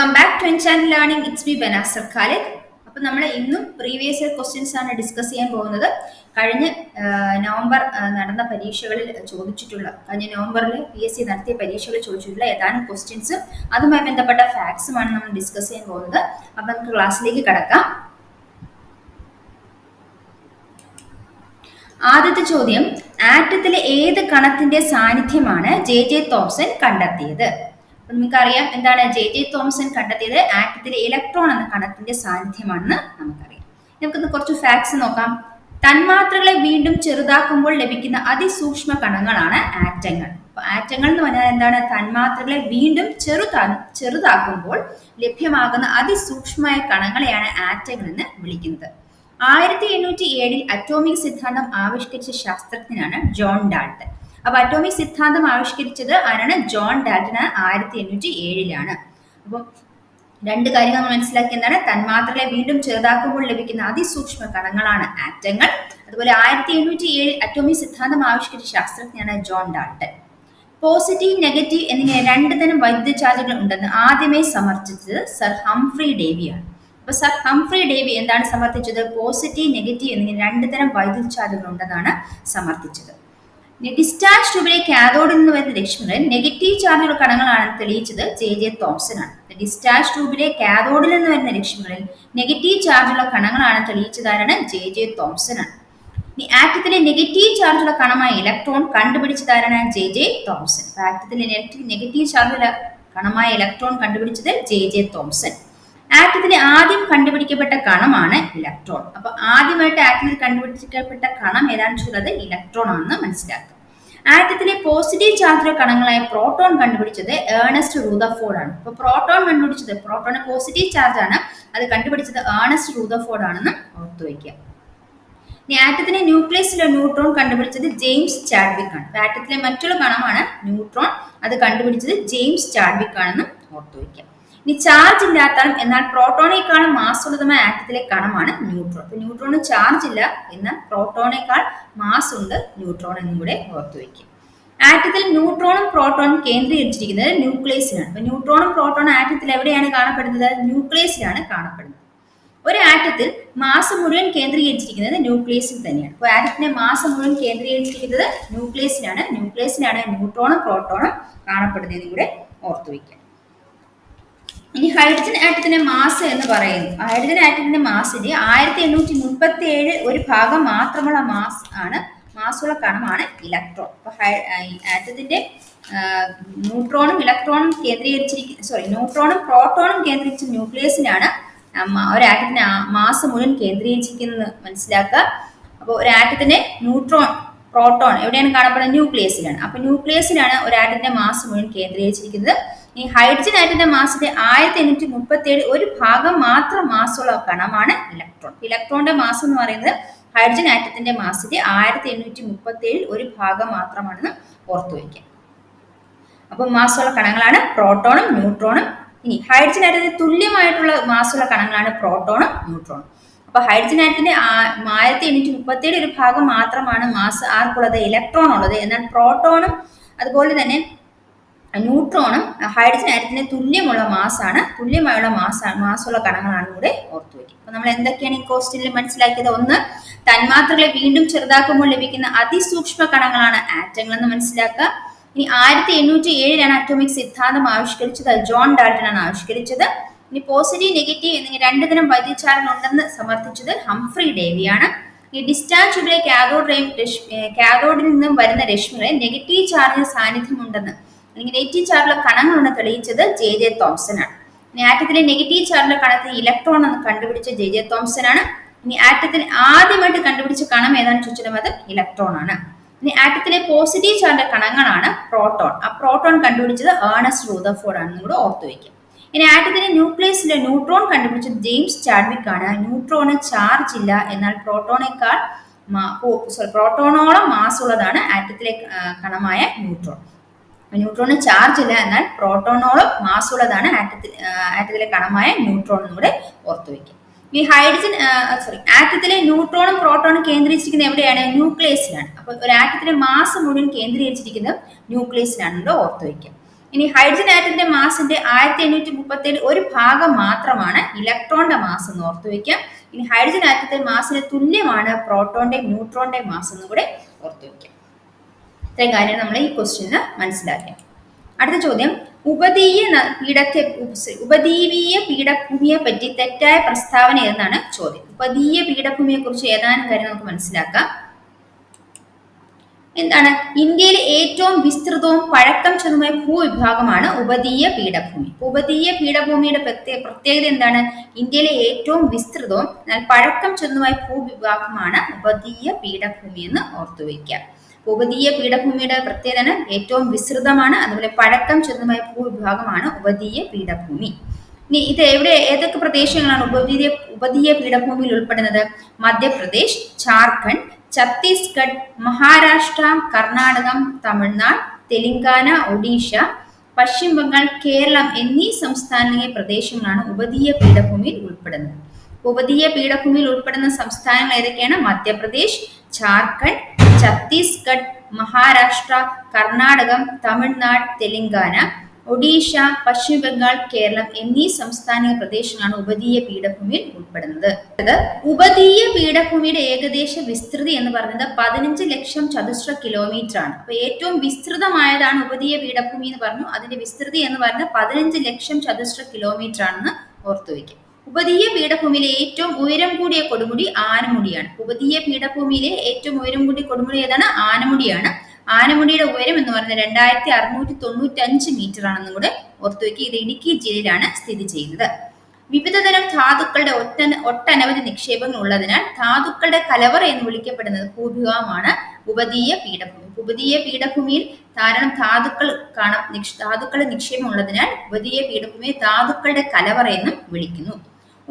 Welcome back to channel learning it's me Banasar Khalid അപ്പം നമ്മൾ ഇന്നും പ്രീവിയസ് ഇയർ ക്വസ്റ്റ്യൻസ് ആണ് ഡിസ്കസ് ചെയ്യാൻ പോകുന്നത്. കഴിഞ്ഞ നവംബർ നടന്ന പരീക്ഷകളിൽ ചോദിച്ചിട്ടുള്ള കഴിഞ്ഞ നവംബറിൽ പി എസ് സി നടത്തിയ പരീക്ഷകളിൽ ചോദിച്ചിട്ടുള്ള ഏതാനും ക്വസ്റ്റ്യൻസ് അതുമായി ബന്ധപ്പെട്ട ഫാക്ട്സുമാണ് നമ്മൾ ഡിസ്കസ് ചെയ്യാൻ പോകുന്നത്. അപ്പം നമുക്ക് ക്ലാസ്സിലേക്ക് കടക്കാം. ആദ്യത്തെ ചോദ്യം ആറ്റത്തിലെ ഏത് കണത്തിന്റെ സാന്നിധ്യമാണ് ജെ ജെ തോംസൺ കണ്ടെത്തിയത്? അപ്പൊ നമുക്കറിയാം എന്താണ് ജെ ജെ തോമസൺ കണ്ടെത്തിയത് ആറ്റത്തിലെ ഇലക്ട്രോൺ എന്ന കണത്തിന്റെ സാന്നിധ്യമാണെന്ന് നമുക്കറിയാം. നമുക്കൊന്ന് കുറച്ച് ഫാക്ട്സ് നോക്കാം. തന്മാത്രകളെ വീണ്ടും ചെറുതാക്കുമ്പോൾ ലഭിക്കുന്ന അതിസൂക്ഷ്മ കണങ്ങളാണ് ആറ്റങ്ങൾ. ആറ്റങ്ങൾ എന്ന് പറഞ്ഞാൽ എന്താണ്? തന്മാത്രകളെ വീണ്ടും ചെറുതാ ചെറുതാക്കുമ്പോൾ ലഭ്യമാകുന്ന അതിസൂക്ഷ്മമായ കണങ്ങളെയാണ് ആറ്റങ്ങൾ എന്ന് വിളിക്കുന്നത്. ആയിരത്തി എണ്ണൂറ്റി ഏഴിൽ അറ്റോമിക് സിദ്ധാന്തം ആവിഷ്കരിച്ച ശാസ്ത്രജ്ഞനാണ് ജോൺ ഡാൾട്ടൺ. അപ്പൊ അറ്റോമിക് സിദ്ധാന്തം ആവിഷ്കരിച്ചത് ആരാണ്? ജോൺ ഡാൾട്ടൺ ആയിരത്തി എണ്ണൂറ്റി ഏഴിലാണ് അപ്പം രണ്ട് കാര്യങ്ങൾ നമ്മൾ മനസ്സിലാക്കി. എന്താണ്? തന്മാത്രകളെ വീണ്ടും ചെറുതാക്കുമ്പോൾ ലഭിക്കുന്ന അതിസൂക്ഷ്മ കണങ്ങളാണ് ആറ്റങ്ങൾ. അതുപോലെ ആയിരത്തി എണ്ണൂറ്റി ഏഴിൽ അറ്റോമിക് സിദ്ധാന്തം ആവിഷ്കരിച്ച ശാസ്ത്രജ്ഞനാണ് ജോൺ ഡാൾട്ടൺ പോസിറ്റീവ് നെഗറ്റീവ് എന്നിങ്ങനെ രണ്ട് തരം വൈദ്യുത ചാർജുകൾ ഉണ്ടെന്ന് ആദ്യമേ സമർത്ഥിച്ചത് സർ ഹംഫ്രി ഡേവിയാണ് അപ്പൊ സർ ഹംഫ്രി ഡേവി എന്താണ് സമർത്ഥിച്ചത്? പോസിറ്റീവ് നെഗറ്റീവ് എന്നിങ്ങനെ രണ്ട് തരം വൈദ്യുത ചാർജുകൾ ഉണ്ടെന്നാണ് സമർത്ഥിച്ചത്. ഡിസ്ചാർജ് ട്യൂബിലെ കാഥോഡിൽ നിന്ന് വരുന്ന രശ്മികൾ നെഗറ്റീവ് ചാർജുള്ള കണങ്ങളാണെന്ന് തെളിയിച്ചത് ജെ ജെ തോംസൺ ആണ് ഡിസ്ചാർജ് ട്യൂബിലെ കാഥോഡിൽ നിന്ന് വരുന്ന രശ്മികളിൽ നെഗറ്റീവ് ചാർജുള്ള കണങ്ങളാണ് തെളിയിച്ചതാരാണ് ജെ ജെ തോംസൺ ആണ് ആറ്റത്തിലെ നെഗറ്റീവ് ചാർജുള്ള കണമായ ഇലക്ട്രോൺ കണ്ടുപിടിച്ചതാരാണ് ജെ ജെ തോംസൺ ആറ്റത്തിലെ നെഗറ്റീവ് ചാർജുള്ള കണമായ ഇലക്ട്രോൺ കണ്ടുപിടിച്ചത് ജെ ജെ തോംസൺ ആറ്റത്തിലെ ആദ്യം കണ്ടുപിടിക്കപ്പെട്ട കണമാണ് ഇലക്ട്രോൺ അപ്പൊ ആദ്യമായിട്ട് ആറ്റത്തിൽ കണ്ടുപിടിക്കപ്പെട്ട കണം ഏതാണെന്ന് വെച്ചുള്ളത് ഇലക്ട്രോൺ ആണെന്ന് മനസ്സിലാക്കുക ആറ്റത്തിലെ പോസിറ്റീവ് ചാർജുള്ള കണങ്ങളായ പ്രോട്ടോൺ കണ്ടുപിടിച്ചത് ഏണസ്റ്റ് റൂദഫോർഡ് ആണ്. അപ്പൊ പ്രോട്ടോൺ കണ്ടുപിടിച്ചത് പ്രോട്ടോൺ പോസിറ്റീവ് ചാർജ് ആണ്. അത് കണ്ടുപിടിച്ചത് ഏണസ്റ്റ് റൂദഫോർഡ് ആണെന്ന് ഓർത്തു വയ്ക്കുക ഇനി ആറ്റത്തിലെ ന്യൂക്ലിയസിലെ ന്യൂട്രോൺ കണ്ടുപിടിച്ചത് ജെയിംസ് ചാഡ്വിക് ആണ്. ആറ്റത്തിലെ മറ്റൊരു കണമാണ് ന്യൂട്രോൺ അത് കണ്ടുപിടിച്ചത് ജെയിംസ് ചാഡ്വിക് ആണെന്ന് ഓർത്തു വയ്ക്കുക ഇനി ചാർജ് ഇല്ലാത്തണം എന്നാൽ പ്രോട്ടോണേക്കാളും മാസുള്ളതുമായ ആറ്റത്തിലെ കണമാണ് ന്യൂട്രോൺ അപ്പൊ ന്യൂട്രോണ് ചാർജ് ഇല്ല എന്നാൽ പ്രോട്ടോണേക്കാൾ മാസ് ഉണ്ട് ന്യൂട്രോൺ എന്നും കൂടെ ഓർത്തു വയ്ക്കുക. ആറ്റത്തിൽ ന്യൂട്രോണും പ്രോട്ടോണും കേന്ദ്രീകരിച്ചിരിക്കുന്നത് ന്യൂക്ലിയസിലാണ് അപ്പൊ ന്യൂട്രോണും പ്രോട്ടോണും ആറ്റത്തിൽ എവിടെയാണ് കാണപ്പെടുന്നത്? ന്യൂക്ലിയസിലാണ് കാണപ്പെടുന്നത്. ഒരു ആറ്റത്തിൽ മാസ് മുഴുവൻ കേന്ദ്രീകരിച്ചിരിക്കുന്നത് ന്യൂക്ലിയസിൽ തന്നെയാണ്. അപ്പോൾ ആറ്റത്തിന്റെ മാസ് മുഴുവൻ കേന്ദ്രീകരിച്ചിരിക്കുന്നത് ന്യൂക്ലിയസിലാണ് ന്യൂക്ലിയസിലാണ് ന്യൂട്രോണും പ്രോട്ടോണും കാണപ്പെടുന്നതെന്ന് കൂടെ ഓർത്തു ഇനി ഹൈഡ്രജൻ ആറ്റത്തിന്റെ മാസ് എന്ന് പറയുന്നു. ഹൈഡ്രജൻ ആറ്റത്തിന്റെ മാസിന് ആയിരത്തി എണ്ണൂറ്റി മുപ്പത്തി ഏഴ് ഒരു ഭാഗം മാത്രമുള്ള മാസ് ആണ് മാസുള്ള കണമാണ് ഇലക്ട്രോൺ. അപ്പൊ ആറ്റത്തിന്റെ ന്യൂട്രോണും ഇലക്ട്രോണും കേന്ദ്രീകരിച്ചിരിക്കുന്ന സോറി ന്യൂട്രോണും പ്രോട്ടോണും കേന്ദ്രീകരിച്ച ന്യൂക്ലിയസിനാണ് ഒരു ആറ്റത്തിന്റെ മാസ് മുഴുവൻ കേന്ദ്രീകരിച്ചിരിക്കുന്നത് മനസ്സിലാക്കുക. അപ്പോൾ ഒരു ആറ്റത്തിന്റെ ന്യൂട്രോൺ പ്രോട്ടോൺ എവിടെയാണ് കാണപ്പെടുന്നത്? ന്യൂക്ലിയസിലാണ്. അപ്പൊ ന്യൂക്ലിയസിലാണ് ഒരു ആറ്റത്തിന്റെ മാസ് മുഴുവൻ കേന്ദ്രീകരിച്ചിരിക്കുന്നത്. ഈ ഹൈഡ്രജൻ ആറ്റത്തിന്റെ മാസിന്റെ ആയിരത്തി എണ്ണൂറ്റി മുപ്പത്തി ഏഴ് ഒരു ഭാഗം മാത്രം മാസമുള്ള കണമാണ് ഇലക്ട്രോൺ. ഇലക്ട്രോണിന്റെ മാസം എന്ന് പറയുന്നത് ഹൈഡ്രജൻ ആറ്റത്തിന്റെ മാസിന്റെ ആയിരത്തി എണ്ണൂറ്റി മുപ്പത്തി ഏഴിൽ ഒരു ഭാഗം മാത്രമാണെന്ന് ഓർത്തു വയ്ക്കുക. അപ്പൊ മാസമുള്ള കണങ്ങളാണ് പ്രോട്ടോണും ന്യൂട്രോണും. ഇനി ഹൈഡ്രജൻ ആറ്റത്തിന് തുല്യമായിട്ടുള്ള മാസമുള്ള കണങ്ങളാണ് പ്രോട്ടോണും ന്യൂട്രോണും. അപ്പൊ ഹൈഡ്രജൻ ആറ്റത്തിന്റെ ആയിരത്തി എണ്ണൂറ്റി മുപ്പത്തി ഏഴ് ഒരു ഭാഗം മാത്രമാണ് മാസ് ആർക്കുള്ളത് ഇലക്ട്രോൺ ഉള്ളത്. എന്നാൽ പ്രോട്ടോണും അതുപോലെ തന്നെ ന്യൂട്രോണും ഹൈഡ്രജൻ ആറ്റത്തിന് തുല്യമുള്ള മാസാണ് തുല്യമായുള്ള മാസാണ് മാസമുള്ള കണങ്ങളാണ് കൂടെ ഓർത്തു വയ്ക്കുക. അപ്പൊ നമ്മൾ എന്തൊക്കെയാണ് ഈ ക്വസ്റ്റ്യനിൽ മനസ്സിലാക്കിയത്? ഒന്ന് തന്മാത്രകളെ വീണ്ടും ചെറുതാക്കുമ്പോൾ ലഭിക്കുന്ന അതിസൂക്ഷ്മ കണങ്ങളാണ് ആറ്റങ്ങൾ എന്ന് മനസ്സിലാക്കുക. ഇനി ആയിരത്തി എണ്ണൂറ്റി ഏഴിലാണ് അറ്റോമിക് സിദ്ധാന്തം ആവിഷ്കരിച്ചത്. ജോൺ ഡാൾട്ടൺ ആണ് ആവിഷ്കരിച്ചത്. ഇനി പോസിറ്റീവ് നെഗറ്റീവ് എന്നിങ്ങനെ രണ്ട് തരം വൈദ്യുതചാരങ്ങൾ ഉണ്ടെന്ന് സമർത്ഥിച്ചത് ഹംഫ്രി ഡേവിയാണ് ഈ ഡിസ്ചാർജ് ട്യൂബിലെ കാഥോഡ് കാഥോഡിൽ നിന്നും വരുന്ന രശ്മികളിൽ നെഗറ്റീവ് ചാർജിന് സാന്നിധ്യമുണ്ടെന്ന് അല്ലെങ്കിൽ നെഗറ്റീവ് ചാർജുള്ള കണങ്ങളുണ്ടെന്ന് തെളിയിച്ചത് ജെ ജെ തോംസൺ ആണ് ഇനി ആറ്റത്തിലെ നെഗറ്റീവ് ചാർജിലെ കണത്തിൽ ഇലക്ട്രോൺ എന്ന് കണ്ടുപിടിച്ച ജെ ജെ തോംസൺ ആണ് ഇനി ആറ്റത്തിന് ആദ്യമായിട്ട് കണ്ടുപിടിച്ച കണം ഏതാണ് ചോദിച്ചാലും അത് ഇലക്ട്രോൺ ആണ്. ഇനി ആറ്റത്തിലെ പോസിറ്റീവ് ചാർജിലെ കണങ്ങളാണ് പ്രോട്ടോൺ ആ പ്രോട്ടോൺ കണ്ടുപിടിച്ചത് ഏണസ്റ്റ് റൂദഫോർഡ് ആണ് കൂടെ ഓർത്തു വയ്ക്കും ഇനി ആറ്റത്തിലെ ന്യൂക്ലിയസിലെ ന്യൂട്രോൺ കണ്ടുപിടിച്ചത് ജെയിംസ് ചാഡ്വിക് ആണ് ന്യൂട്രോണ് ചാർജ് ഇല്ല എന്നാൽ പ്രോട്ടോണേക്കാൾ സോറി പ്രോട്ടോണോളം മാസ് ഉള്ളതാണ് ആറ്റത്തിലെ കണമായ ന്യൂട്രോൺ. ന്യൂട്രോണ് ചാർജ് ഇല്ല എന്നാൽ പ്രോട്ടോണോളം മാസ് ഉള്ളതാണ് ആറ്റത്തിൽ ആറ്റത്തിലെ കണമായ ന്യൂട്രോൺ കൂടെ ഓർത്തു വയ്ക്കുക ഈ ഹൈഡ്രജൻ സോറി ആറ്റത്തിലെ ന്യൂട്രോണും പ്രോട്ടോണും കേന്ദ്രീകരിച്ചിരിക്കുന്നത് എവിടെയാണ്? ന്യൂക്ലിയസിലാണ്. അപ്പോൾ ഒരു ആറ്റത്തിലെ മാസ് മുഴുവൻ കേന്ദ്രീകരിച്ചിരിക്കുന്നത് ന്യൂക്ലിയസിലാണെന്ന് ഓർത്തു ഇനി ഹൈഡ്രജൻ ആറ്റത്തിന്റെ മാസിന്റെ ആയിരത്തി എണ്ണൂറ്റി മുപ്പത്തി ഒരു ഭാഗം മാത്രമാണ് ഇലക്ട്രോണിന്റെ മാസ് എന്ന് ഓർത്തു വെക്കാം ഇനി ഹൈഡ്രജൻ ആറ്റത്തിന്റെ മാസിന് തുല്യമാണ് പ്രോട്ടോണിന്റെയും ന്യൂട്രോണിന്റെയും മാസ് എന്നും കൂടെ ഓർത്തു വെക്കാം ഇത്രയും കാര്യം നമ്മൾ ഈ ക്വസ്റ്റ്യന് മനസ്സിലാക്കാം. അടുത്ത ചോദ്യം ഉപദീയ പീഠത്തെ ഉപദീപീയ പീഠഭൂമിയെ പറ്റി തെറ്റായ പ്രസ്താവന എന്നാണ് ചോദ്യം. ഉപദീയ പീഠഭൂമിയെ കുറിച്ച് ഏതാനും കാര്യം നമുക്ക് മനസ്സിലാക്കാം. എന്താണ്? ഇന്ത്യയിലെ ഏറ്റവും വിസ്തൃതവും പഴക്കം ചെന്നുമായ ഭൂവിഭാഗമാണ് ഉപദീയ പീഠഭൂമി. ഉപദീയ പീഠഭൂമിയുടെ പ്രത്യേകത എന്താണ്? ഇന്ത്യയിലെ ഏറ്റവും വിസ്തൃതവും എന്നാൽ പഴക്കം ചെന്നുമായ ഭൂവിഭാഗമാണ് ഉപദീയ പീഠഭൂമി എന്ന് ഓർത്തുവയ്ക്കുക ഉപദീയ പീഠഭൂമിയുടെ പ്രത്യേകത ഏറ്റവും വിസ്തൃതമാണ് അതുപോലെ പഴക്കം ചെന്നുമായ ഭൂവിഭാഗമാണ് ഉപദീയ പീഠഭൂമി. ഇനി ഇത് എവിടെ ഏതൊക്കെ പ്രദേശങ്ങളാണ് ഉപദീയ ഉപദീയ പീഠഭൂമിയിൽ ഉൾപ്പെടുന്നത്? മധ്യപ്രദേശ് ജാർഖണ്ഡ് ഛത്തീസ്ഗഡ് മഹാരാഷ്ട്ര കർണാടകം തമിഴ്നാട് തെലങ്കാന ഒഡീഷ പശ്ചിമ ബംഗാൾ കേരളം എന്നീ സംസ്ഥാനങ്ങളിലെ പ്രദേശങ്ങളാണ് ഉപതീയ പീഠഭൂമിയിൽ ഉൾപ്പെടുന്നത്. ഉപതീയ പീഠഭൂമിയിൽ ഉൾപ്പെടുന്ന സംസ്ഥാനങ്ങൾ ഏതൊക്കെയാണ്? മധ്യപ്രദേശ് ജാർഖണ്ഡ് ഛത്തീസ്ഗഡ് മഹാരാഷ്ട്ര കർണാടകം തമിഴ്നാട് തെലങ്കാന ഒഡീഷ പശ്ചിമ ബംഗാൾ കേരളം എന്നീ സംസ്ഥാന പ്രദേശങ്ങളാണ് ഉപദീയ പീഠഭൂമിയിൽ ഉൾപ്പെടുന്നത്. ഉപദീയ പീഠഭൂമിയുടെ ഏകദേശ വിസ്തൃതി എന്ന് പറയുന്നത് പതിനഞ്ച് ലക്ഷം ചതുശ്ര കിലോമീറ്റർ ആണ് അപ്പൊ ഏറ്റവും വിസ്തൃതമായതാണ് ഉപദീയ പീഠഭൂമി എന്ന് പറഞ്ഞു. അതിന്റെ വിസ്തൃതി എന്ന് പറഞ്ഞാൽ പതിനഞ്ച് ലക്ഷം ചതുശ്ര കിലോമീറ്റർ ആണെന്ന് ഓർത്തുവെക്കും ഉപദീയ പീഠഭൂമിയിലെ ഏറ്റവും ഉയരം കൂടിയ കൊടുമുടി ആനമുടിയാണ്. ഉപദീയ പീഠഭൂമിയിലെ ഏറ്റവും ഉയരം കൂടിയ കൊടുമുടി ഏതാണ്? ആനമുടിയാണ്. ആനമുടിയുടെ ഉയരം എന്ന് പറയുന്നത് രണ്ടായിരത്തി അറുന്നൂറ്റി തൊണ്ണൂറ്റി അഞ്ച് മീറ്റർ ആണെന്നും കൂടെ ഓർത്തുവെക്കുക ഇത് ഇടുക്കി ജില്ലയിലാണ് സ്ഥിതി ചെയ്യുന്നത്. വിവിധതരം ധാതുക്കളുടെ ഒറ്റ ഒട്ടനവധി നിക്ഷേപങ്ങൾ ഉള്ളതിനാൽ ധാതുക്കളുടെ കലവറ എന്ന് വിളിക്കപ്പെടുന്നത് ഭൂവിഭാഗമാണ് ഉപദീയ പീഠഭൂമി. ഉപദീയ പീഠഭൂമിയിൽ ധാരാളം ധാതുക്കൾ കാണാം ധാതുക്കളുടെ നിക്ഷേപം ഉള്ളതിനാൽ ഉപദീയ പീഠഭൂമിയെ ധാതുക്കളുടെ കലവറ എന്നും വിളിക്കുന്നു.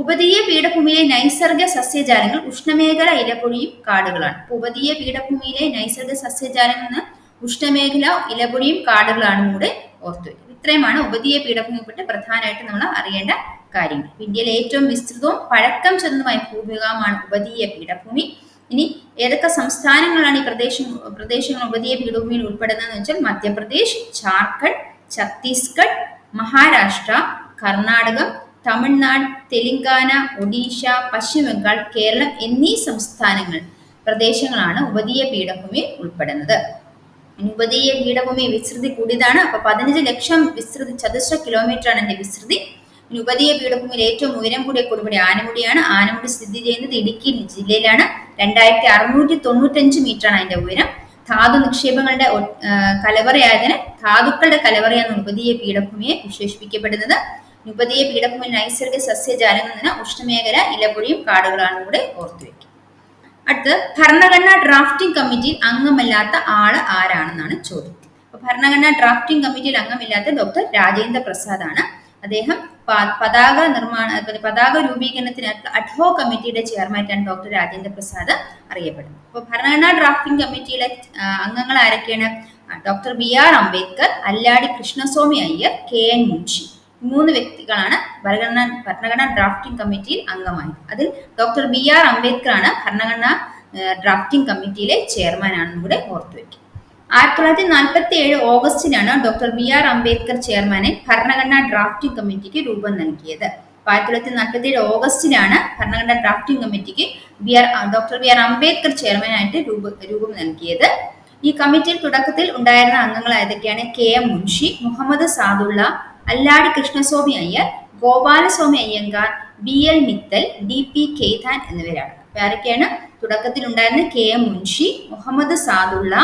ഉപതീയ പീഠഭൂമിയിലെ നൈസർഗ സസ്യജാലങ്ങൾ ഉഷ്ണമേഖല ഇലപൊഴിയും കാടുകളാണ്. ഉപതീയ പീഠഭൂമിയിലെ നൈസർഗ സസ്യജാലങ്ങൾ എന്ന് ഉഷ്ണമേഖല ഇലപൊഴിയും കാടുകളാണ് കൂടെ ഓർത്തു ഇത്രയുമാണ് ഉപതീയ പീഠഭൂമിയെപ്പറ്റി പ്രധാനമായിട്ട് നമ്മൾ അറിയേണ്ട കാര്യങ്ങൾ. ഇന്ത്യയിലെ ഏറ്റവും വിസ്തൃതവും പഴക്കം ചെന്നതുമായ ഭൂമികമാണ് ഉപതീയ പീഠഭൂമി. ഇനി ഏതൊക്കെ സംസ്ഥാനങ്ങളാണ് ഈ പ്രദേശം പ്രദേശങ്ങൾ ഉപതീയ പീഠഭൂമിയിൽ ഉൾപ്പെടുന്നതെന്ന് വെച്ചാൽ മധ്യപ്രദേശ് ജാർഖണ്ഡ് ഛത്തീസ്ഗഡ് മഹാരാഷ്ട്ര കർണാടകം തമിഴ്നാട് തെലങ്കാന ഒഡീഷ പശ്ചിമ ബംഗാൾ കേരളം എന്നീ സംസ്ഥാനങ്ങൾ പ്രദേശങ്ങളാണ് ഉപതീയ പീഠഭൂമി ഉൾപ്പെടുന്നത്. ഉപതീയ പീഠഭൂമി വിസ്തൃതി കൂടിയതാണ്. അപ്പൊ പതിനഞ്ച് ലക്ഷം വിസ്തൃതി ചതുശ്ര കിലോമീറ്റർ ആണ് എന്റെ വിസ്തൃതി ഉപതീയ പീഠഭൂമിയിൽ ഏറ്റവും ഉയരം കൂടിയ കൊടുമുടി ആനമുടിയാണ്. ആനമുടി സ്ഥിതി ചെയ്യുന്നത് ഇടുക്കി ജില്ലയിലാണ്. രണ്ടായിരത്തി അറുന്നൂറ്റി തൊണ്ണൂറ്റഞ്ച് മീറ്റർ ആണ് അതിന്റെ ഉയരം. ധാതു നിക്ഷേപങ്ങളുടെ കലവറയായതിന് ധാതുക്കളുടെ കലവറയാണ് ഉപതീയ പീഠഭൂമിയെ വിശേഷിപ്പിക്കപ്പെടുന്നത്. ഉപതീയ പീഠഭൂമി നൈസർഗിക സസ്യജാലങ്ങളിൽ ഉഷ്ണമേഖല ഇലപൊഴിയും കാടുകളാണ് കൂടെ ഓർത്തുവെക്കുക അടുത്ത് ഭരണഘടനാ ഡ്രാഫ്റ്റിംഗ് കമ്മിറ്റിയിൽ അംഗമല്ലാത്ത ആൾ ആരാണെന്നാണ് ചോദ്യം അപ്പൊ ഭരണഘടനാ ഡ്രാഫ്റ്റിംഗ് കമ്മിറ്റിയിൽ അംഗമില്ലാത്ത ഡോക്ടർ രാജേന്ദ്ര പ്രസാദ് ആണ് അദ്ദേഹം പതാക നിർമ്മാണ പതാക രൂപീകരണത്തിന് അഡ്ഹോ കമ്മിറ്റിയുടെ ചെയർമാനായിട്ടാണ് ഡോക്ടർ രാജേന്ദ്ര പ്രസാദ് അറിയപ്പെടുന്നത്. അപ്പോൾ ഭരണഘടനാ ഡ്രാഫ്റ്റിംഗ് കമ്മിറ്റിയിലെ അംഗങ്ങൾ ആരൊക്കെയാണ്? Doctor B R Ambedkar Alladi Krishnaswami Ayyar K N Munshi. മൂന്ന് വ്യക്തികളാണ് ഭരണഘടന ഭരണഘടനാ ഡ്രാഫ്റ്റിംഗ് കമ്മിറ്റിയിൽ അംഗമായി. അതിൽ ഡോക്ടർ ബി ആർ അംബേദ്കർ ആണ് ഭരണഘടനാ ഡ്രാഫ്റ്റിംഗ് കമ്മിറ്റിയിലെ ചെയർമാൻ ആണെന്ന് കൂടെ ഓർത്തുവെക്കും ആയിരത്തി തൊള്ളായിരത്തി നാൽപ്പത്തി ഏഴ് ഓഗസ്റ്റിലാണ് ഡോക്ടർ ബി ആർ അംബേദ്കർ ചെയർമാനെ ഭരണഘടനാ ഡ്രാഫ്റ്റിംഗ് കമ്മിറ്റിക്ക് രൂപം നൽകിയത്. ആയിരത്തി തൊള്ളായിരത്തി നാൽപ്പത്തി ഏഴ് ഓഗസ്റ്റിലാണ് ഭരണഘടനാ ഡ്രാഫ്റ്റിംഗ് കമ്മിറ്റിക്ക് B R doctor B R Ambedkar ചെയർമാനായിട്ട് രൂപ രൂപം നൽകിയത്. ഈ കമ്മിറ്റിയിൽ തുടക്കത്തിൽ ഉണ്ടായിരുന്ന അംഗങ്ങൾ ഏതൊക്കെയാണ് K M Munshi Muhammad Saadulla Alladi Krishnaswami Ayyar Gopalaswami Ayyangar B L Mittal D P Khaitan എന്നിവരാണ്. അപ്പൊ ആരൊക്കെയാണ്? തുടക്കത്തിൽ ഉണ്ടായിരുന്ന K M Munshi Muhammad Saadulla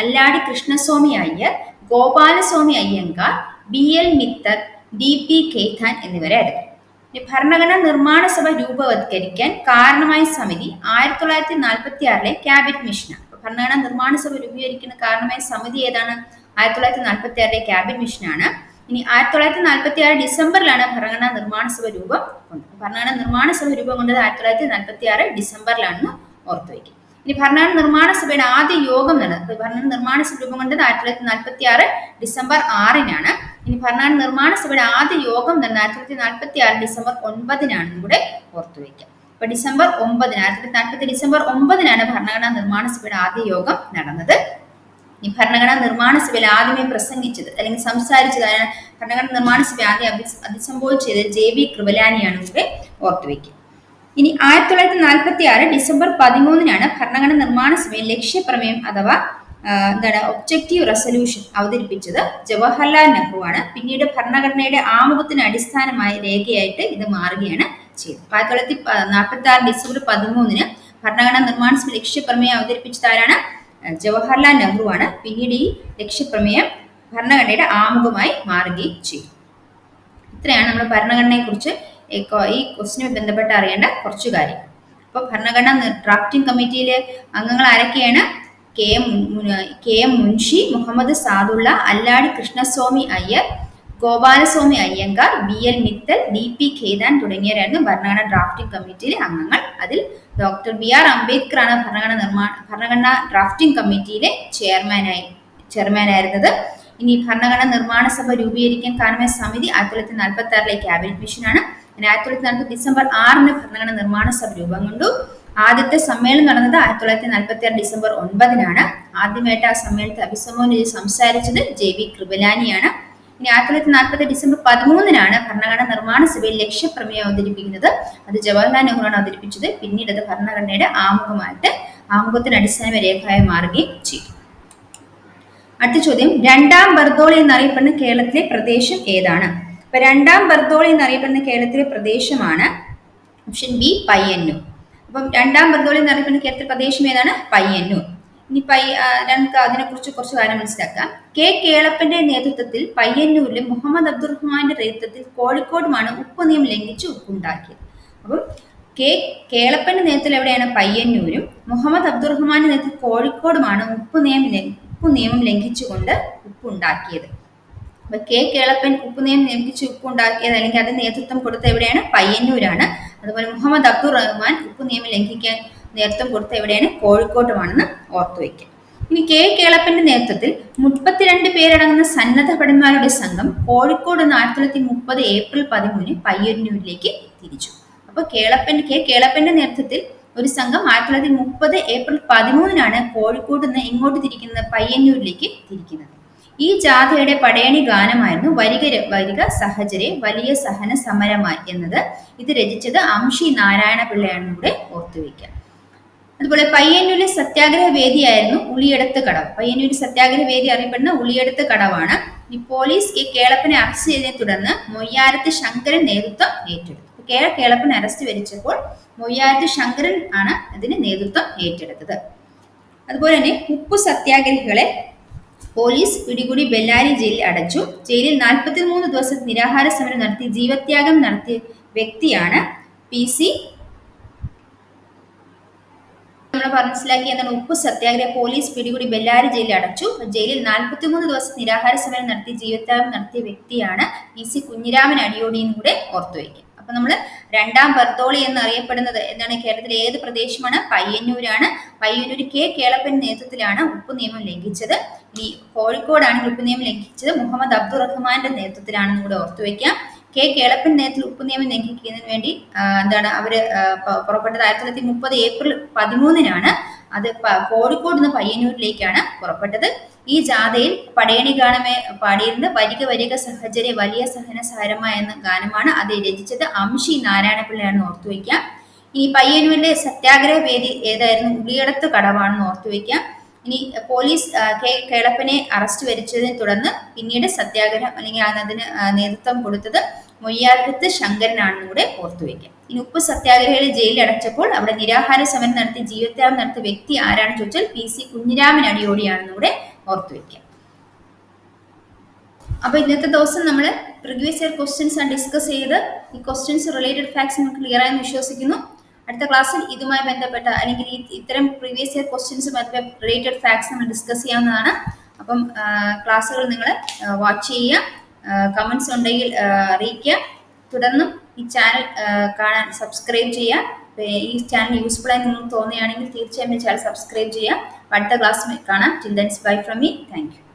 Alladi Krishnaswami Ayyar Gopalaswami Ayyangar B L Mittal D P Khaitan എന്നിവരായിരുന്നു. ഭരണഘടനാ നിർമ്മാണ സഭ രൂപവത്കരിക്കാൻ കാരണമായ സമിതി ആയിരത്തി തൊള്ളായിരത്തി നാൽപ്പത്തി ആറിലെ ക്യാബിനറ്റ് മിഷനാണ്. ഭരണഘടനാ നിർമ്മാണ സഭ രൂപീകരിക്കുന്ന കാരണമായ സമിതി ഏതാണ്? ആയിരത്തി തൊള്ളായിരത്തി നാൽപ്പത്തി ആറിലെ ക്യാബിനറ്റ് മിഷനാണ്. ഇനി ആയിരത്തി തൊള്ളായിരത്തി നാൽപ്പത്തി ആറ് ഡിസംബറിലാണ് ഭരണഘടനാ നിർമ്മാണ സഭ രൂപം കൊണ്ടത്. ഭരണഘടനാ നിർമ്മാണ സഭ രൂപം കൊണ്ടത് ആയിരത്തി തൊള്ളായിരത്തി നാൽപ്പത്തി ആറ് ഡിസംബറിലാണെന്ന് ഓർത്തു വയ്ക്കും. ഇനി ഭരണഘടന നിർമ്മാണ സഭയുടെ ആദ്യ യോഗം നടന്നത് ഭരണഘടന നിർമ്മാണ സഭ രൂപം കൊണ്ടത് ആയിരത്തി തൊള്ളായിരത്തി നാൽപ്പത്തി ആറ് ഡിസംബർ ആറിനാണ്. ഇനി ഭരണഘടന നിർമ്മാണ സഭയുടെ ആദ്യ യോഗം നടന്നത് ആയിരത്തി തൊള്ളായിരത്തി നാൽപ്പത്തി ആറ് ഡിസംബർ ഒൻപതിനാണെന്നും കൂടെ ഓർത്തു വയ്ക്കാം. അപ്പൊ ഡിസംബർ ഒമ്പതിന് ആയിരത്തി തൊള്ളായിരത്തി നാൽപ്പത്തി ഡിസംബർ ഒമ്പതിനാണ് ഭരണഘടനാ നിർമ്മാണ സഭയുടെ ആദ്യ യോഗം നടന്നത്. ഈ ഭരണഘടനാ നിർമ്മാണ സഭയിൽ ആദ്യമേ പ്രസംഗിച്ചത് അല്ലെങ്കിൽ സംസാരിച്ചത് ഭരണഘടനാ നിർമ്മാണ സഭ ആദ്യം അഭി അഭിസംബോധന ചെയ്തത് ജെ ബി കൃപലാനിയാണ് ഇവിടെ ഓർത്തുവെക്കുക ഇനി ആയിരത്തി തൊള്ളായിരത്തി നാൽപ്പത്തി ആറ് ഡിസംബർ പതിമൂന്നിനാണ് ഭരണഘടനാ നിർമ്മാണ സഭയിൽ ലക്ഷ്യപ്രമേയം അഥവാ എന്താണ് ഒബ്ജക്റ്റീവ് റെസൊല്യൂഷൻ അവതരിപ്പിച്ചത് ജവഹർലാൽ നെഹ്റു ആണ്. പിന്നീട് ഭരണഘടനയുടെ ആമുഖത്തിന് അടിസ്ഥാനമായ രേഖയായിട്ട് ഇത് മാറുകയാണ് ചെയ്തത്. ആയിരത്തി തൊള്ളായിരത്തി നാൽപ്പത്തി ആറ് ഡിസംബർ പതിമൂന്നിന് ഭരണഘടനാ നിർമ്മാണ സഭ ലക്ഷ്യപ്രമേയം അവതരിപ്പിച്ചത് ആരാണ്? ജവഹർലാൽ നെഹ്റു ആണ് പിന്നീട് ഈ ലക്ഷ്യപ്രമേയം ഭരണഘടനയുടെ ആമുഖമായി മാറുകയും ചെയ്തു. ഇത്രയാണ് നമ്മൾ ഭരണഘടനയെ കുറിച്ച് ഈ ക്വസ്റ്റിനുമായി ബന്ധപ്പെട്ട് അറിയേണ്ട കുറച്ച് കാര്യങ്ങൾ. അപ്പോൾ ഭരണഘടന ഡ്രാഫ്റ്റിംഗ് കമ്മിറ്റിയിലെ അംഗങ്ങൾ ആരൊക്കെയാണ്? K M K M Munshi Muhammad Saadulla Alladi Krishnaswami Ayyar Gopalaswami Ayyangar B L Mittal D P Khaitan തുടങ്ങിയവരായിരുന്നു ഭരണഘടന ഡ്രാഫ്റ്റിംഗ് കമ്മിറ്റിയിലെ അംഗങ്ങൾ. അതിൽ ഡോക്ടർ ബി ആർ അംബേദ്കർ ആണ് ഭരണഘടന നിർമ്മാണ ഭരണഘടനാ ഡ്രാഫ്റ്റിംഗ് കമ്മിറ്റിയിലെ ചെയർമാനായി ചെയർമാനായിരുന്നത് ഇനി ഭരണഘടന നിർമ്മാണ സഭ രൂപീകരിക്കാൻ കാരണമായ സമിതി ആയിരത്തി തൊള്ളായിരത്തി നാൽപ്പത്തി ആറിലെ ക്യാബിനറ്റ് മിഷനാണ് ആയിരത്തി തൊള്ളായിരത്തി നാൽപ്പത്തി ഡിസംബർ ആറിന് ഭരണഘടന നിർമ്മാണ സഭ രൂപം കൊണ്ടു. ആദ്യത്തെ സമ്മേളനം നടന്നത് ആയിരത്തി തൊള്ളായിരത്തി നാൽപ്പത്തി ആറ് ഡിസംബർ ഒൻപതിനാണ്. ആദ്യമായിട്ട് ആ സമ്മേളനത്തെ അഭിസംബോധന ചെയ്ത് സംസാരിച്ചത് ജെ വി കൃപലാനിയാണ്. ഇനി ആയിരത്തി തൊള്ളായിരത്തി നാൽപ്പത്തി ഡിസംബർ പതിമൂന്നിനാണ് ഭരണഘടന നിർമ്മാണ സഭയിൽ ലക്ഷ്യപ്രമേയം അവതരിപ്പിക്കുന്നത്. അത് ജവഹർലാൽ നെഹ്റുവാണ് അവതരിപ്പിച്ചത്. പിന്നീട് അത് ഭരണഘടനയുടെ ആമുഖമായിട്ട് ആമുഖത്തിന് അടിസ്ഥാന രേഖയായി മാറുകയും ചെയ്തു. അടുത്ത ചോദ്യം രണ്ടാം ബർദോളി എന്നറിയപ്പെടുന്ന കേരളത്തിലെ പ്രദേശം ഏതാണ്? അപ്പൊ രണ്ടാം ബർദോളി എന്നറിയപ്പെടുന്ന കേരളത്തിലെ പ്രദേശമാണ് ഓപ്ഷൻ ബി പയ്യന്നൂർ. അപ്പം രണ്ടാം ബർദോളി എന്നറിയപ്പെടുന്ന കേരളത്തിലെ പ്രദേശം ഏതാണ്? പയ്യന്നൂർ. ഇനി പയ്യ നമുക്ക് അതിനെക്കുറിച്ച് കുറച്ച് കാര്യം മനസ്സിലാക്കാം. കെ കേളപ്പന്റെ നേതൃത്വത്തിൽ പയ്യന്നൂരിലെ മുഹമ്മദ് അബ്ദുറഹ്മാന്റെ നേതൃത്വത്തിൽ കോഴിക്കോടുമാണ് ഉപ്പ് നിയമം ലംഘിച്ച് ഉപ്പുണ്ടാക്കിയത്. അപ്പം കെ കേളപ്പന്റെ നേതൃത്വത്തിൽ എവിടെയാണ് പയ്യന്നൂരും മുഹമ്മദ് അബ്ദുറഹ്മാന്റെ നേതൃത്വത്തിൽ കോഴിക്കോടുമാണ് ഉപ്പ് നിയമം ഉപ്പ് നിയമം ലംഘിച്ചുകൊണ്ട് ഉപ്പുണ്ടാക്കിയത്. അപ്പൊ കെ കേളപ്പൻ ഉപ്പ് നിയമം ലംഘിച്ച് ഉപ്പുണ്ടാക്കിയത് അല്ലെങ്കിൽ അതിന് നേതൃത്വം കൊടുത്ത എവിടെയാണ്? പയ്യന്നൂരാണ്. അതുപോലെ മുഹമ്മദ് അബ്ദുറഹ്മാൻ ഉപ്പ് നിയമം ലംഘിക്കാൻ നേതൃത്വം കൊടുത്ത എവിടെയാണ്? കോഴിക്കോട്ടുമാണെന്ന് ഓർത്തു വയ്ക്കുക. ഇനി കെ കേളപ്പന്റെ നേതൃത്വത്തിൽ മുപ്പത്തിരണ്ട് പേരടങ്ങുന്ന സന്നദ്ധ ഭടന്മാരുടെ സംഘം കോഴിക്കോട് നിന്ന് ആയിരത്തി തൊള്ളായിരത്തി മുപ്പത് ഏപ്രിൽ പതിമൂന്നിന് പയ്യന്നൂരിലേക്ക് തിരിച്ചു. അപ്പോൾ കേളപ്പൻ കെ കേളപ്പന്റെ നേതൃത്വത്തിൽ ഒരു സംഘം ആയിരത്തി തൊള്ളായിരത്തി മുപ്പത് ഏപ്രിൽ പതിമൂന്നിനാണ് കോഴിക്കോട് നിന്ന് ഇങ്ങോട്ട് തിരിക്കുന്നത് പയ്യന്നൂരിലേക്ക് തിരിക്കുന്നത്. ഈ ജാഥയുടെ പടയണി ഗാനമായിരുന്നു വരിക വരിക സഹചരെ വലിയ സഹന സമരമായി എന്നത്. ഇത് രചിച്ചത് അംഷി നാരായണ പിള്ളയാണ് ഇവിടെ ഓർത്തുവയ്ക്കുക അതുപോലെ പയ്യന്നൂരിലെ സത്യാഗ്രഹ വേദിയായിരുന്നു ഉളിയെടുത്ത് കടവ്. പയ്യന്നൂർ സത്യാഗ്രഹ വേദി അറിയപ്പെടുന്ന ഉളിയെടുത്ത് കടവാണ്. പോലീസ് ഈ കേളപ്പനെ അറസ്റ്റ് ചെയ്തതിനെ തുടർന്ന് മൊയ്യാരത്ത് ശങ്കരൻ നേതൃത്വം ഏറ്റെടുത്തു. കേള കേളപ്പനെ അറസ്റ്റ് വരിച്ചപ്പോൾ മൊയ്യാരത്ത് ശങ്കരൻ ആണ് അതിന് നേതൃത്വം ഏറ്റെടുത്തത്. അതുപോലെ തന്നെ ഉപ്പു സത്യാഗ്രഹികളെ പോലീസ് പിടികൂടി ബെല്ലാരി ജയിലിൽ അടച്ചു. ജയിലിൽ നാൽപ്പത്തി മൂന്ന് ദിവസം നിരാഹാര സമരം നടത്തി ജീവത്യാഗം നടത്തിയ വ്യക്തിയാണ് പി സി നമ്മൾ മനസ്സിലാക്കി എന്താണ് ഉപ്പ് സത്യാഗ്രഹ പോലീസ് പിടികൂടി ബെല്ലാരി ജയിലിൽ അടച്ചു. ജയിലിൽ നാൽപ്പത്തിമൂന്ന് ദിവസം നിരാഹാര സമരം നടത്തി ജീവത്യാഗം നടത്തിയ വ്യക്തിയാണ് ഇ സി കുഞ്ഞിരാമൻ അടിയോടിയും കൂടെ ഓർത്തുവയ്ക്കുക അപ്പൊ നമ്മൾ രണ്ടാം ബർത്തോളി എന്നറിയപ്പെടുന്നത് എന്താണ് കേരളത്തിലെ ഏത് പ്രദേശമാണ്? പയ്യന്നൂരാണ്. പയ്യന്നൂർ കെ കേളപ്പൻ നേതൃത്വത്തിലാണ് ഉപ്പ് നിയമം ലംഘിച്ചത്. ഈ കോഴിക്കോടാണ് ഉപ്പ് നിയമം ലംഘിച്ചത്. മുഹമ്മദ് അബ്ദുറഹ്മാന്റെ നേതൃത്വത്തിലാണെന്ന് കൂടെ ഓർത്തുവെക്കാം കെ കേളപ്പൻ നേതൃത്വത്തിൽ ഉപ്പ് നിയമം ലംഘിക്കുന്നതിന് വേണ്ടി എന്താണ് അവർ പുറപ്പെട്ടത് ആയിരത്തി തൊള്ളായിരത്തി മുപ്പത് ഏപ്രിൽ പതിമൂന്നിനാണ്. അത് കോഴിക്കോട് നിന്ന് പയ്യന്നൂരിലേക്കാണ് പുറപ്പെട്ടത്. ഈ ജാഥയിൽ പടയണി ഗാനമേ പാടിയിരുന്ന വരിക വരിക സഹചര്യ വലിയ സഹന സാരമ എന്ന ഗാനമാണ് അത് രചിച്ചത്. അംഷി നാരായണപിള്ളയാണെന്ന് ഓർത്തുവയ്ക്കാം. ഇനി പയ്യന്നൂരിലെ സത്യാഗ്രഹ വേദി ഏതായിരുന്നു? ഉളിയടത്ത് കടവാണെന്ന് ഓർത്തുവയ്ക്കാം. ഇനി പോലീസ് കെ കേളപ്പനെ അറസ്റ്റ് വരിച്ചതിനെ തുടർന്ന് പിന്നീട് സത്യാഗ്രഹം അല്ലെങ്കിൽ അതിന് നേതൃത്വം കൊടുത്തത് മൊയ്യാർക്കത്ത് ശങ്കരനാണെന്ന് കൂടെ ഓർത്തുവെക്കാം ഇനി ഉപ്പ് സത്യാഗ്രഹികളെ ജയിലിൽ അടച്ചപ്പോൾ അവിടെ നിരാഹാര സമരം നടത്തി ജീവത്യാഗം നടത്തിയ വ്യക്തി ആരാണെന്ന് ചോദിച്ചാൽ പി സി കുഞ്ഞിരാമൻ അടിയോടിയാണെന്ന് കൂടെ ഓർത്തു വെക്കാം അപ്പൊ ഇന്നത്തെ ദിവസം നമ്മൾ പ്രിവിയസ് ഇയർ ക്വസ്റ്റ്യൻസ് ആണ് ഡിസ്കസ് ചെയ്ത് ഈ ക്വസ്റ്റ്യൻസ് റിലേറ്റഡ് ഫാക്ട്സ് നമുക്ക് ക്ലിയർ ആയെന്ന് വിശ്വസിക്കുന്നു. അടുത്ത ക്ലാസ്സിൽ ഇതുമായി ബന്ധപ്പെട്ട അല്ലെങ്കിൽ ഇത്തരം പ്രീവിയസ് ഇയർ ക്വസ്റ്റ്യൻസുമായി റിലേറ്റഡ് ഫാക്ട്സ് നമ്മൾ ഡിസ്കസ് ചെയ്യാവുന്നതാണ്. അപ്പം ക്ലാസ്സുകൾ നിങ്ങൾ വാച്ച് ചെയ്യുക. കമൻസ് ഉണ്ടെങ്കിൽ അറിയിക്കുക. തുടർന്നും ഈ ചാനൽ കാണാൻ സബ്സ്ക്രൈബ് ചെയ്യുക. ഈ ചാനൽ യൂസ്ഫുൾ ആയി നിങ്ങൾക്ക് തോന്നുകയാണെങ്കിൽ തീർച്ചയായും ചാനൽ സബ്സ്ക്രൈബ് ചെയ്യുക. അടുത്ത ക്ലാസ് കാണാം. Children's bye from me thank you